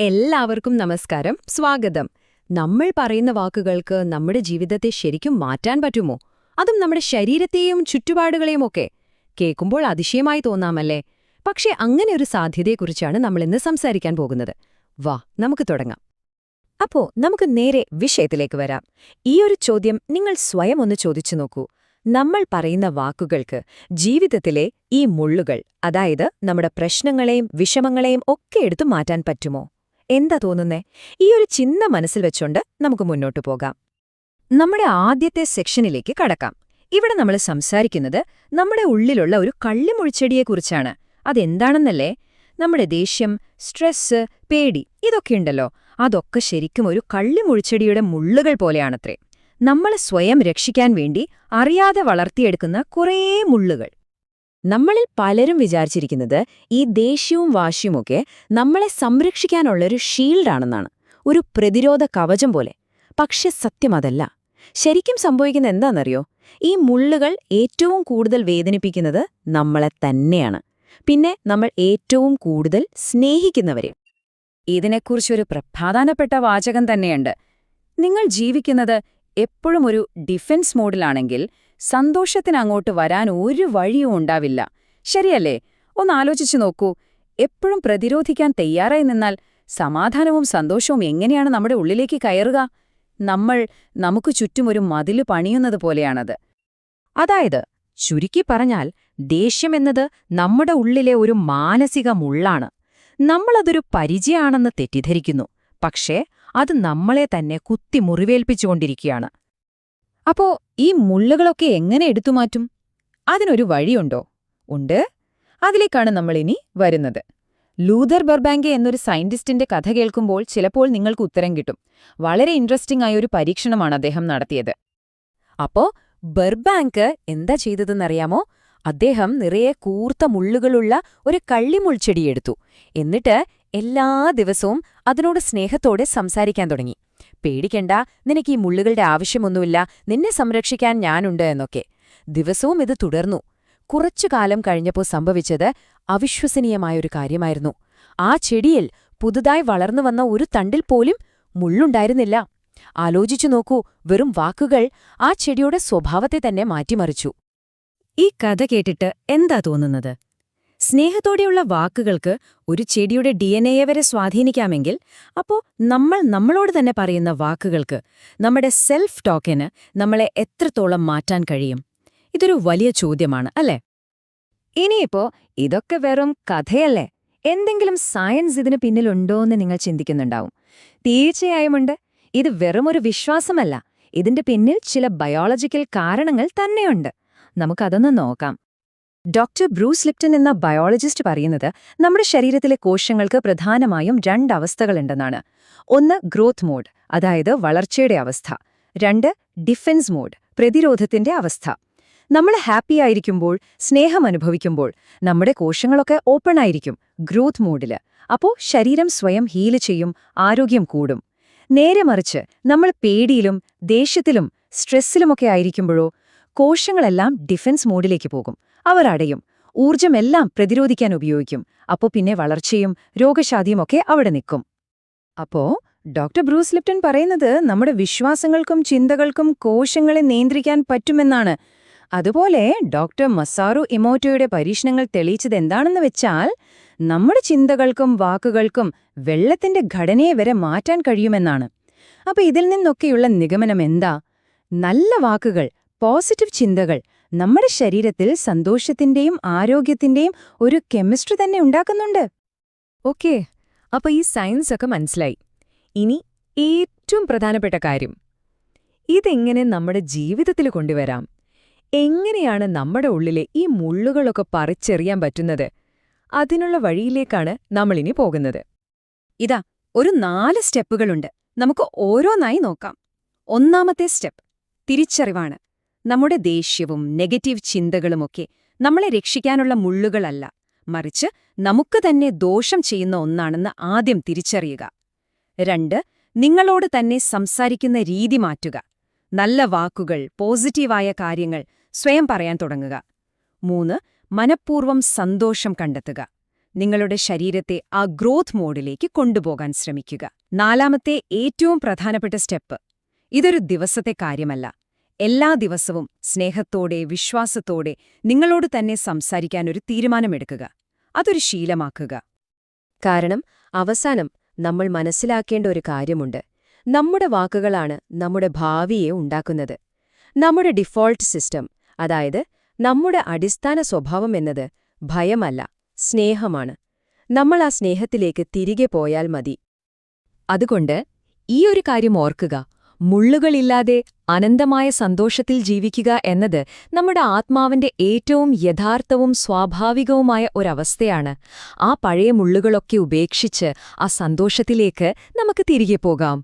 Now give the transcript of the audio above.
എല്ലാവർക്കും നമസ്കാരം സ്വാഗതം. നമ്മൾ പറയുന്ന വാക്കുകൾക്ക് നമ്മുടെ ജീവിതത്തെ ശരിക്കും മാറ്റാൻ പറ്റുമോ? അതും നമ്മുടെ ശരീരത്തെയും ചുറ്റുപാടുകളെയും ഒക്കെ. കേൾക്കുമ്പോൾ അതിശയമായി തോന്നാമല്ലേ? പക്ഷേ അങ്ങനെ ഒരു സാധ്യതയെക്കുറിച്ചാണ് നമ്മൾ ഇന്ന് സംസാരിക്കാൻ പോകുന്നത്. വാ നമുക്ക് തുടങ്ങാം. അപ്പോ നമുക്ക് നേരെ വിഷയത്തിലേക്ക് വരാം. ഈ ഒരു ചോദ്യം നിങ്ങൾ സ്വയം ഒന്ന് ചോദിച്ചു നോക്കൂ. നമ്മൾ പറയുന്ന വാക്കുകൾക്ക് ജീവിതത്തിലെ ഈ മുള്ളുകൾ അതായത് നമ്മുടെ പ്രശ്നങ്ങളെയും വിഷമങ്ങളെയും ഒക്കെ എടുത്തു മാറ്റാൻ പറ്റുമോ? എന്താ തോന്നുന്നേ? ഈ ഒരു ചിന്ത മനസ്സിൽ വെച്ചുകൊണ്ട് നമുക്ക് മുന്നോട്ട് പോകാം. നമ്മുടെ ആദ്യത്തെ സെക്ഷനിലേക്ക് കടക്കാം. ഇവിടെ നമ്മൾ സംസാരിക്കുന്നത് നമ്മുടെ ഉള്ളിലുള്ള ഒരു കള്ളിമുഴിച്ചെടിയെക്കുറിച്ചാണ് അതെന്താണെന്നല്ലേ? നമ്മുടെ ദേഷ്യം സ്ട്രെസ് പേടി ഇതൊക്കെയുണ്ടല്ലോ അതൊക്കെ ശരിക്കും ഒരു കള്ളിമുഴിച്ചെടിയുടെ മുള്ളുകൾ പോലെയാണത്രേ. നമ്മൾ സ്വയം രക്ഷിക്കാൻ വേണ്ടി അറിയാതെ വളർത്തിയെടുക്കുന്ന കുറേ മുള്ളുകൾ. നമ്മളിൽ പലരും വിചാരിച്ചിരിക്കുന്നത് ഈ ദേഷ്യവും വാശിയുമൊക്കെ നമ്മളെ സംരക്ഷിക്കാനുള്ളൊരു ഷീൽഡാണെന്നാണ്. ഒരു പ്രതിരോധ കവചം പോലെ. പക്ഷെ സത്യം അതല്ല. ശരിക്കും സംഭവിക്കുന്ന എന്താണെന്നറിയോ? ഈ മുള്ളുകൾ ഏറ്റവും കൂടുതൽ വേദനിപ്പിക്കുന്നത് നമ്മളെ തന്നെയാണ്. പിന്നെ നമ്മൾ ഏറ്റവും കൂടുതൽ സ്നേഹിക്കുന്നവരെ. ഇതിനെക്കുറിച്ചൊരു പ്രധാനപ്പെട്ട വാചകം തന്നെയുണ്ട്. നിങ്ങൾ ജീവിക്കുന്നത് എപ്പോഴും ഒരു ഡിഫൻസ് മോഡിലാണെങ്കിൽ സന്തോഷത്തിനങ്ങോട്ട് വരാൻ ഒരു വഴിയും ഉണ്ടാവില്ല. ശരിയല്ലേ? ഒന്ന് ആലോചിച്ചു നോക്കൂ. എപ്പോഴും പ്രതിരോധിക്കാൻ തയ്യാറായി നിന്നാൽ സമാധാനവും സന്തോഷവും എങ്ങനെയാണ് നമ്മുടെ ഉള്ളിലേക്ക് കയറുക? നമ്മൾ നമുക്ക് ചുറ്റും ഒരു മതിൽ പണിയുന്നത് പോലെയാണത്. അതായത് ചുരുക്കി പറഞ്ഞാൽ ദേഷ്യമെന്നത് നമ്മുടെ ഉള്ളിലെ ഒരു മാനസിക മുള്ളാണ്. നമ്മളതൊരു പരിചയമാണെന്ന് തെറ്റിദ്ധരിക്കുന്നു. പക്ഷേ അത് നമ്മളെ തന്നെ കുത്തി മുറിവേൽപ്പിച്ചുകൊണ്ടിരിക്കുകയാണ് അപ്പോ ഈ മുള്ളുകളൊക്കെ എങ്ങനെ എടുത്തു മാറ്റും? അതിനൊരു വഴിയുണ്ടോ? ഉണ്ട്. അതിലേക്കാണ് നമ്മൾ ഇനി വരുന്നത്. ലൂതർ ബർബാങ്കെ എന്നൊരു സയന്റിസ്റ്റിന്റെ കഥ കേൾക്കുമ്പോൾ ചിലപ്പോൾ നിങ്ങൾക്ക് ഉത്തരം കിട്ടും. വളരെ ഇൻട്രസ്റ്റിംഗ് ആയ ഒരു പരീക്ഷണമാണ് അദ്ദേഹം നടത്തിയത്. അപ്പോ ബർബാങ്ക് എന്താ ചെയ്തതെന്നറിയാമോ? അദ്ദേഹം നിറയെ കൂർത്ത മുള്ളുകളുള്ള ഒരു കള്ളിമുൾച്ചെടിയെടുത്തു എന്നിട്ട് എല്ലാ ദിവസവും അതിനോട് സ്നേഹത്തോടെ സംസാരിക്കാൻ തുടങ്ങി. പേടിക്കണ്ട നിനക്ക് ഈ മുള്ളുകളുടെ ആവശ്യമൊന്നുമില്ല നിന്നെ സംരക്ഷിക്കാൻ ഞാനുണ്ട് എന്നൊക്കെ. ദിവസവും ഇത് തുടർന്നു. കുറച്ചുകാലം കഴിഞ്ഞപ്പോൾ സംഭവിച്ചത് അവിശ്വസനീയമായൊരു കാര്യമായിരുന്നു. ആ ചെടിയിൽ പുതുതായി വളർന്നു വന്ന ഒരു തണ്ടിൽ പോലും മുള്ളുണ്ടായിരുന്നില്ല. ആലോചിച്ചു നോക്കൂ വെറും വാക്കുകൾ ആ ചെടിയുടെ സ്വഭാവത്തെ തന്നെ മാറ്റിമറിച്ചു. ഈ കഥ കേട്ടിട്ട് എന്താ തോന്നുന്നത്? സ്നേഹത്തോടെയുള്ള വാക്കുകൾക്ക് ഒരു ചെടിയുടെ ഡി എൻ എയെ വരെ സ്വാധീനിക്കാമെങ്കിൽ അപ്പോ നമ്മൾ നമ്മളോട് തന്നെ പറയുന്ന വാക്കുകൾക്ക് നമ്മുടെ സെൽഫ് ടോക്കിന് നമ്മളെ എത്രത്തോളം മാറ്റാൻ കഴിയും? ഇതൊരു വലിയ ചോദ്യമാണ് അല്ലേ? ഇനിയിപ്പോ ഇതൊക്കെ വെറും കഥയല്ലേ? എന്തെങ്കിലും സയൻസ് ഇതിന് പിന്നിലുണ്ടോയെന്ന് നിങ്ങൾ ചിന്തിക്കുന്നുണ്ടാവും. തീർച്ചയായുമുണ്ട് ഇത് വെറുമൊരു വിശ്വാസമല്ല. ഇതിന്റെ പിന്നിൽ ചില ബയോളജിക്കൽ കാരണങ്ങൾ തന്നെയുണ്ട്. നമുക്കതൊന്ന് നോക്കാം. ഡോക്ടർ ബ്രൂസ് ലിപ്റ്റൺ എന്ന ബയോളജിസ്റ്റ് പറയുന്നത് നമ്മുടെ ശരീരത്തിലെ കോശങ്ങൾക്ക് പ്രധാനമായും രണ്ട് അവസ്ഥകളുണ്ടെന്നാണ്. ഒന്ന് ഗ്രോത്ത് മോഡ് അതായത് വളർച്ചയുടെ അവസ്ഥ. രണ്ട് ഡിഫൻസ് മോഡ് പ്രതിരോധത്തിന്റെ അവസ്ഥ. നമ്മൾ ഹാപ്പി ആയിരിക്കുമ്പോൾ സ്നേഹം അനുഭവിക്കുമ്പോൾ നമ്മുടെ കോശങ്ങളൊക്കെ ഓപ്പൺ ആയിരിക്കും ഗ്രോത്ത് മോഡിൽ. അപ്പോൾ ശരീരം സ്വയം ഹീൽ ചെയ്യും ആരോഗ്യം കൂടും. നേരെ മറിച്ച് നമ്മൾ പേടിയിലും ദേഷ്യത്തിലും സ്ട്രെസ്സിലുമൊക്കെ ആയിരിക്കുമ്പോഴോ കോശങ്ങളെല്ലാം ഡിഫൻസ് മോഡിലേക്ക് പോകും. അവർ അടയും. ഊർജമെല്ലാം പ്രതിരോധിക്കാൻ ഉപയോഗിക്കും. അപ്പോൾ പിന്നെ വളർച്ചയും രോഗശാദിയുമൊക്കെ അവിടെ നിൽക്കും. അപ്പോ ഡോക്ടർ ബ്രൂസ് ലിപ്റ്റൺ പറയുന്നത് നമ്മുടെ വിശ്വാസങ്ങൾക്കും ചിന്തകൾക്കും കോശങ്ങളെ നിയന്ത്രിക്കാൻ പറ്റുമെന്നാണ്. അതുപോലെ ഡോക്ടർ മസാറു ഇമോറ്റോയുടെ പരീക്ഷണങ്ങൾ തെളിയിച്ചത് എന്താണെന്ന് വെച്ചാൽ നമ്മുടെ ചിന്തകൾക്കും വാക്കുകൾക്കും വെള്ളത്തിന്റെ ഘടനയെ വരെ മാറ്റാൻ കഴിയുമെന്നാണ്. അപ്പൊ ഇതിൽ നിന്നൊക്കെയുള്ള നിഗമനം എന്താ? നല്ല വാക്കുകൾ പോസിറ്റീവ് ചിന്തകൾ നമ്മുടെ ശരീരത്തിൽ സന്തോഷത്തിന്റെയും ആരോഗ്യത്തിന്റെയും ഒരു കെമിസ്ട്രി തന്നെ ഉണ്ടാക്കുന്നുണ്ട്. ഓക്കെ അപ്പൊ ഈ സയൻസ് ഒക്കെ മനസ്സിലായി. ഇനി ഏറ്റവും പ്രധാനപ്പെട്ട കാര്യം. ഇതെങ്ങനെ നമ്മുടെ ജീവിതത്തിൽ കൊണ്ടുവരാം? എങ്ങനെയാണ് നമ്മുടെ ഉള്ളിലെ ഈ മുള്ളുകളൊക്കെ പറിച്ചെറിയാൻ പറ്റുന്നത്? അതിനുള്ള വഴിയിലേക്കാണ് നമ്മളിനി പോകുന്നത്. ഇതാ ഒരു നാല് സ്റ്റെപ്പുകളുണ്ട്. നമുക്ക് ഓരോന്നായി നോക്കാം. ഒന്നാമത്തെ സ്റ്റെപ്പ് തിരിച്ചറിവാണ്. നമ്മുടെ ദേഷ്യവും നെഗറ്റീവ് ചിന്തകളുമൊക്കെ നമ്മളെ രക്ഷിക്കാനുള്ള മുള്ളുകളല്ല. മറിച്ച് നമുക്ക് തന്നെ ദോഷം ചെയ്യുന്ന ഒന്നാണെന്ന് ആദ്യം തിരിച്ചറിയുക. രണ്ട് നിങ്ങളോട് തന്നെ സംസാരിക്കുന്ന രീതി മാറ്റുക. നല്ല വാക്കുകൾ പോസിറ്റീവായ കാര്യങ്ങൾ സ്വയം പറയാൻ തുടങ്ങുക. മൂന്ന് മനഃപൂർവം സന്തോഷം കണ്ടെത്തുക. നിങ്ങളുടെ ശരീരത്തെ ആ ഗ്രോത്ത് മോഡിലേക്ക് കൊണ്ടുപോകാൻ ശ്രമിക്കുക. നാലാമത്തെ ഏറ്റവും പ്രധാനപ്പെട്ട സ്റ്റെപ്പ്. ഇതൊരു ദിവസത്തെ കാര്യമല്ല. എല്ലാ ദിവസവും സ്നേഹത്തോടെ വിശ്വാസത്തോടെ നിങ്ങളോട് തന്നെ സംസാരിക്കാൻ ഒരു തീരുമാനമെടുക്കുക. അതൊരു ശീലമാക്കുക. കാരണം അവസാനം നമ്മൾ മനസ്സിലാക്കേണ്ട ഒരു കാര്യമുണ്ട്. നമ്മുടെ വാക്കുകളാണ് നമ്മുടെ ഭാവിയെ ഉണ്ടാക്കുന്നത്. നമ്മുടെ ഡിഫോൾട്ട് സിസ്റ്റം അതായത് നമ്മുടെ അടിസ്ഥാന സ്വഭാവം എന്നത് ഭയമല്ല സ്നേഹമാണ്. നമ്മൾ ആ സ്നേഹത്തിലേക്ക് തിരികെ പോയാൽ മതി. അതുകൊണ്ട് ഈ ഒരു കാര്യം ഓർക്കുക. മുള്ളുകളില്ലാതെ അനന്തമായ സന്തോഷത്തിൽ ജീവിക്കുക എന്നത് നമ്മുടെ ആത്മാവിന്റെ ഏറ്റവും യഥാർത്ഥവും സ്വാഭാവികവുമായ ഒരവസ്ഥയാണ്. ആ പഴയ മുള്ളുകളൊക്കെ ഉപേക്ഷിച്ച് ആ സന്തോഷത്തിലേക്ക് നമുക്ക് തിരികെ പോകാം.